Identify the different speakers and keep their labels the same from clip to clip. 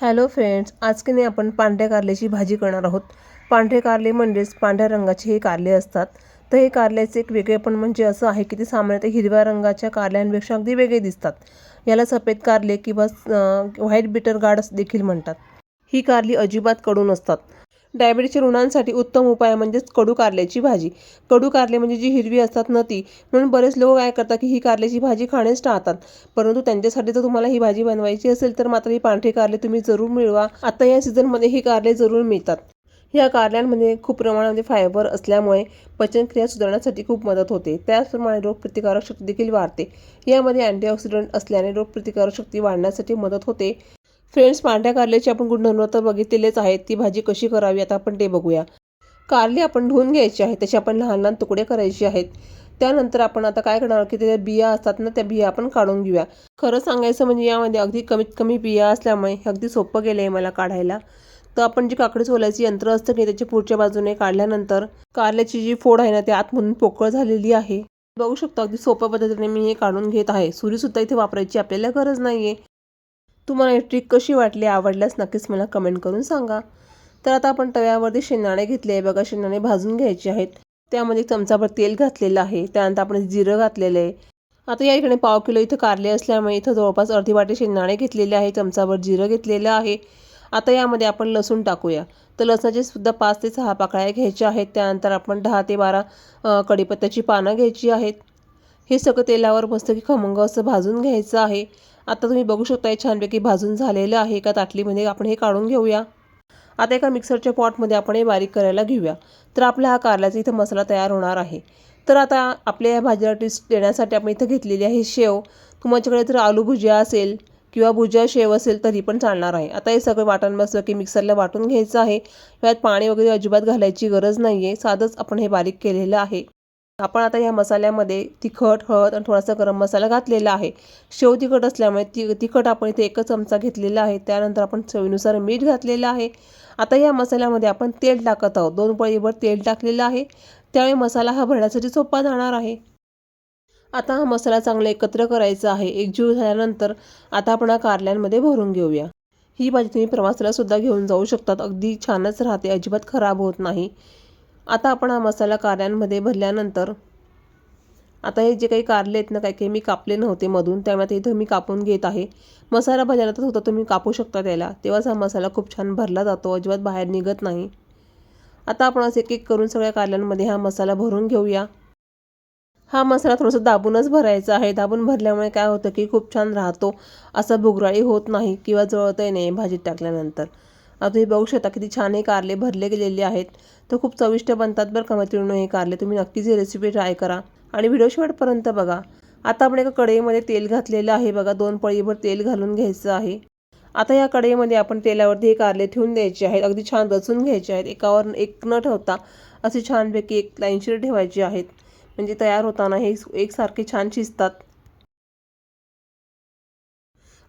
Speaker 1: Hello friends आज की नाही आपण पांढऱ्या कारल्याची भाजी करणार आहोत. पांढरे कारले म्हणजेच पांढऱ्या रंगाचे हे कारले असतात. तर हे कारल्याचे एक वेगळेपण म्हणजे असं आहे की ते सामान्यतः हिरव्या रंगाच्या कारल्यांपेक्षा अगदी वेगळे दिसतात. याला सफेद कारले किंवा व्हाईट बिटर गार्ड देखील म्हणतात. ही कारली अजिबात कडून असतात डायबिटीसच्या रुग्णांसाठी उत्तम उपाय म्हणजेच कडू कारल्याची भाजी. कडू कारले म्हणजे जी हिरवी असतात न ती म्हणून बरेच लोक काय करतात की ही कारल्याची भाजी खाणेच टाळतात. परंतु त्यांच्यासाठी जर तुम्हाला ही भाजी बनवायची असेल तर मात्र ही पांढरी कारले तुम्ही जरूर मिळवा. आता या सीझनमध्ये ही कारले जरूर मिळतात. या कारल्यांमध्ये खूप प्रमाणामध्ये म्हणजे फायबर असल्यामुळे पचनक्रिया सुधारण्यासाठी खूप मदत होते. त्याचप्रमाणे रोगप्रतिकारक शक्ती देखील वाढते. यामध्ये अँटीऑक्सिडंट असल्याने रोगप्रतिकारक शक्ती वाढण्यासाठी मदत होते. फ्रेंड्स पांढऱ्या कारल्याची आपण गुणधर्म तर बघितलेलेच आहेत. ती भाजी कशी करावी आता आपण ते बघूया. कारली आपण धुवून घ्यायची आहे. त्याचे आपण लहान लहान तुकडे करायचे आहेत. त्यानंतर आपण आता काय करणार की त्या बिया असतात ना त्या बिया आपण काढून घेऊया. खरं सांगायचं म्हणजे यामध्ये अगदी कमीत कमी बिया असल्यामुळे अगदी सोपं गेलं आहे मला काढायला. तर आपण जी काकडी सोलायची यंत्र असतं की त्याच्या पुढच्या बाजूने काढल्यानंतर कारल्याची जी फोड आहे ना ती आतमधून पोकळ झालेली आहे. बघू शकतो अगदी सोप्या पद्धतीने मी हे काढून घेत आहे. सुरीसुद्धा इथे वापरायची आपल्याला गरज नाही आहे तुम्हाला ही ट्रिक कशी वाटली आवडल्यास नक्कीच मला कमेंट करून सांगा. तर आता आपण तव्यावरती शेंगदाणे घेतले आहे. बघा शेंगदाणे भाजून घ्यायचे आहेत. त्यामध्ये एक चमचाभर तेल घातलेलं आहे. त्यानंतर आपण जिरं घातलेलं आहे. आता या इकडे पाव किलो इथं कारले असल्यामुळे इथं जवळपास अर्धी वाटी शेंगदाणे घेतलेले आहे. चमचाभर जिरं घेतलेलं आहे. आता यामध्ये आपण लसूण टाकूया. तर लसणाचे सुद्धा पाच ते सहा पाकळ्या घ्यायच्या आहेत. त्यानंतर आपण दहा ते बारा कढीपत्त्याची पानं घ्यायची आहेत. हे सगळं तेलावर मस्त की खमंग असं भाजून घ्यायचं आहे. आता तुम्ही बघू शकता हे छानपैकी भाजून झालेलं आहे एका ताटलीमध्ये. आपण हे काढून घेऊया. आता एका मिक्सरच्या पॉटमध्ये आपण हे बारीक करायला घेऊया. तर आपला हा कारल्याचा इथं मसाला तयार होणार आहे. तर आता आपल्या या भाजीला टेस्ट देण्यासाठी आपण इथं घेतलेली आहे शेव. तुमच्याकडे तर आलू भुजिया असेल किंवा भुजिया शेव असेल तरी पण चालणार आहे. आता हे सगळं वाटण बसलं की मिक्सरला वाटून घ्यायचं आहे. यात पाणी वगैरे अजिबात घालायची गरज नाही आहे साधंच आपण हे बारीक केलेलं आहे. आपण आता या मसाल्यामध्ये तिखट हळद आणि थोडासा गरम मसाला घातलेला आहे. शेव तिखट असल्यामुळे ति तिखट आपण इथे एकच चमचा घेतलेला आहे. त्यानंतर आपण चवीनुसार मीठ घातलेलं आहे. आता या मसाल्यामध्ये आपण तेल टाकत आहोत. दोन पळीभर तेल टाकलेलं आहे. त्यावेळी मसाला हा भरण्यासाठी सोपा जाणार आहे. आता हा मसाला चांगला एकत्र करायचा आहे. एकजीव झाल्यानंतर आता आपण हा कारल्यांमध्ये भरून घेऊया. ही भाजी तुम्ही प्रवासाला सुद्धा घेऊन जाऊ शकतात. अगदी छानच राहते. अजिबात खराब होत नाही. आता आपण हा मसाला काऱ्यांमध्ये भरल्यानंतर आता हे जे काही कारले आहेत ना काही काही मी कापले नव्हते मधून त्यामुळे ते इथं मी कापून घेत आहे. मसाला भरल्यानंतर होता तुम्ही कापू शकता त्याला. तेव्हाच हा मसाला खूप छान भरला जातो अजिबात बाहेर निघत नाही. आता आपण असं एक एक करून सगळ्या कारल्यांमध्ये हा मसाला भरून घेऊया. हा मसाला थोडासा दाबूनच भरायचा आहे. दाबून भरल्यामुळे काय होतं की खूप छान राहतो. असा भुगराळी होत नाही किंवा जळतही नाही भाजीत टाकल्यानंतर. तुम्ही बघू शकता किती छान हे कारले भरले गेलेले आहेत. तर खूप चविष्ट बनतात बरं का मैत्रिणी हे कारले. तुम्ही नक्कीच ही रेसिपी ट्राय करा. आणि व्हिडिओ शेवटपर्यंत बघा. आता आपण एका कढईमध्ये तेल घातलेलं आहे बघा. दोन पळीभर तेल घालून घ्यायचं आहे. आता या कढईमध्ये आपण तेलावरती हे कारले ठेवून द्यायचे आहेत. अगदी छान रचून घ्यायचे आहेत. एकावर एक न ठेवता असे छानपैकी एक लाईनशीर ठेवायचे आहेत. म्हणजे तयार होताना हे एकसारखे छान शिजतात.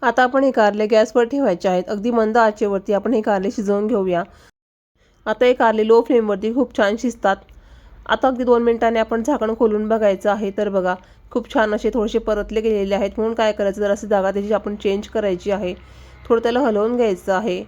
Speaker 1: आता आपण हे कारले गॅसवर ठेवायचे आहेत. अगदी मंद आचेवरती आपण हे कारले शिजवून घेऊया. आता हे कारले लो फ्लेमवरती खूप छान शिजतात. आता अगदी दोन मिनिटांनी आपण झाकण खोलून बघायचं आहे तर बघा खूप छान असे थोडेसे परतले गेलेले आहेत. म्हणून काय करायचं? जर अशी जागा त्याची आपण चेंज करायची आहे. थोडं त्याला हलवून घ्यायचं आहे.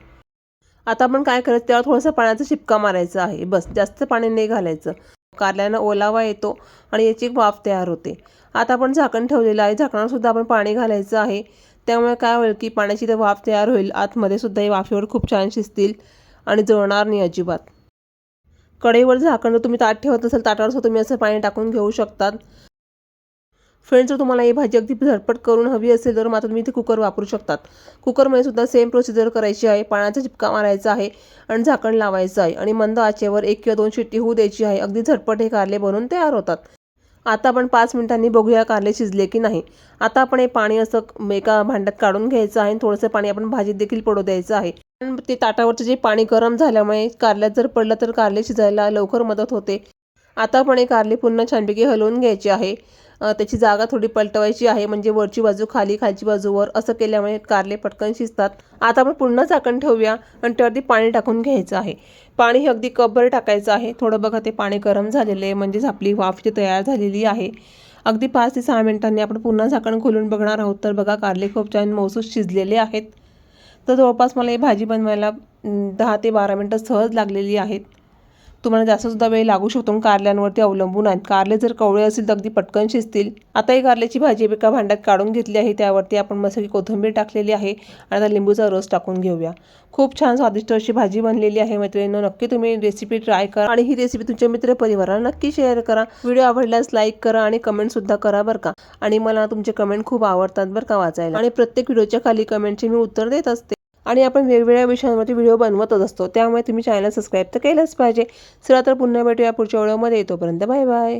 Speaker 1: आता आपण काय करायचं? त्यावर थोडासा पाण्याचा शिपका मारायचा आहे. बस जास्त पाणी नाही घालायचं. कारल्यानं ओलावा येतो आणि याची एक वाफ तयार होते. आता आपण झाकण ठेवलेलं आहे. झाकणारसुद्धा आपण पाणी घालायचं आहे. त्यामुळे काय होईल की पाण्याची तर वाफ तयार होईल. आतमध्ये सुद्धा हे वाफेवर खूप छान शिजतील आणि जळणार नाही अजिबात. कढईवर झाकण जर तुम्ही ताट ठेवत असाल ताटावर सुद्धा तुम्ही असं पाणी टाकून घेऊ शकतात. फ्रेंड्स जर तुम्हाला ही भाजी अगदी झटपट करून हवी असेल तर मात्र तुम्ही इथे कुकर वापरू शकतात. कुकरमध्ये सुद्धा सेम प्रोसिजर करायची आहे. पाण्याचा चिपका मारायचा आहे आणि झाकण लावायचं आहे. आणि मंद आचेवर एक किंवा दोन शिट्टी होऊ द्यायची आहे. अगदी झटपट हे कारले बनवून तयार होतात. आता आपण पाच मिनिटांनी बघूया कारले शिजले की नाही. आता आपण हे पाणी असं एका भांड्यात काढून घ्यायचं आहे आणि थोडंसं पाणी आपण भाजीत देखील पडू द्यायचं आहे. पण ते ताटावरचं जे पाणी गरम झाल्यामुळे कारल्यात जर पडलं तर कारले शिजायला लवकर मदत होते. आता आपण हे कारले पुन्हा छानपैकी हलवून घ्यायची आहे. त्याची जागा थोडी पलटवायची आहे म्हणजे वरची बाजू खाली खालची बाजूवर असं केल्यामुळे कारले पटकन शिजतात. आता आपण पुन्हा झाकण ठेवूया आणि त्यावरती पाणी टाकून घ्यायचं आहे. पाणी हे अगदी कपभर टाकायचं आहे. थोडं बघा ते पाणी गरम झालेलं आहे म्हणजेच आपली वाफ जी तयार झालेली आहे. अगदी पाच ते सहा मिनिटांनी आपण पुन्हा झाकण खोलून बघणार आहोत. तर बघा कारले खूप छान मौसूस शिजलेले आहेत. तर जवळपास मला ही भाजी बनवायला दहा ते बारा मिनटं सहज लागलेली आहेत. तुम्हाला जास्तसुद्धा वेळ लागू शकतो कारल्यांवरती अवलंबून आहेत. कारले जर कवळे असतील तर अगदी पटकन शिजतील. आता ही कारल्याची भाजी एका भांड्यात काढून घेतली आहे. त्यावरती आपण मस्त कोथिंबीर टाकलेली आहे आणि आता लिंबूचा रस टाकून घेऊया. खूप छान स्वादिष्ट अशी भाजी बनलेली आहे मैत्रिणींनो. नक्की तुम्ही रेसिपी ट्राय करा आणि ही रेसिपी तुमच्या मित्रपरिवाराला नक्की शेअर करा. व्हिडिओ आवडल्यास लाईक करा आणि कमेंटसुद्धा करा बरं का. आणि मला तुमचे कमेंट खूप आवडतात बरं का वाचायला. आणि प्रत्येक व्हिडिओच्या खाली कमेंटचे मी उत्तर देत असते. आणि आपण वेगवेगळ्या विषयांवरती व्हिडिओ बनवतच असतो. त्यामुळे तुम्ही चॅनल सबस्क्राईब तर केलंच पाहिजे. चला तर पुन्हा भेटूया पुढच्या व्हिडिओमध्ये. तोपर्यंत बाय बाय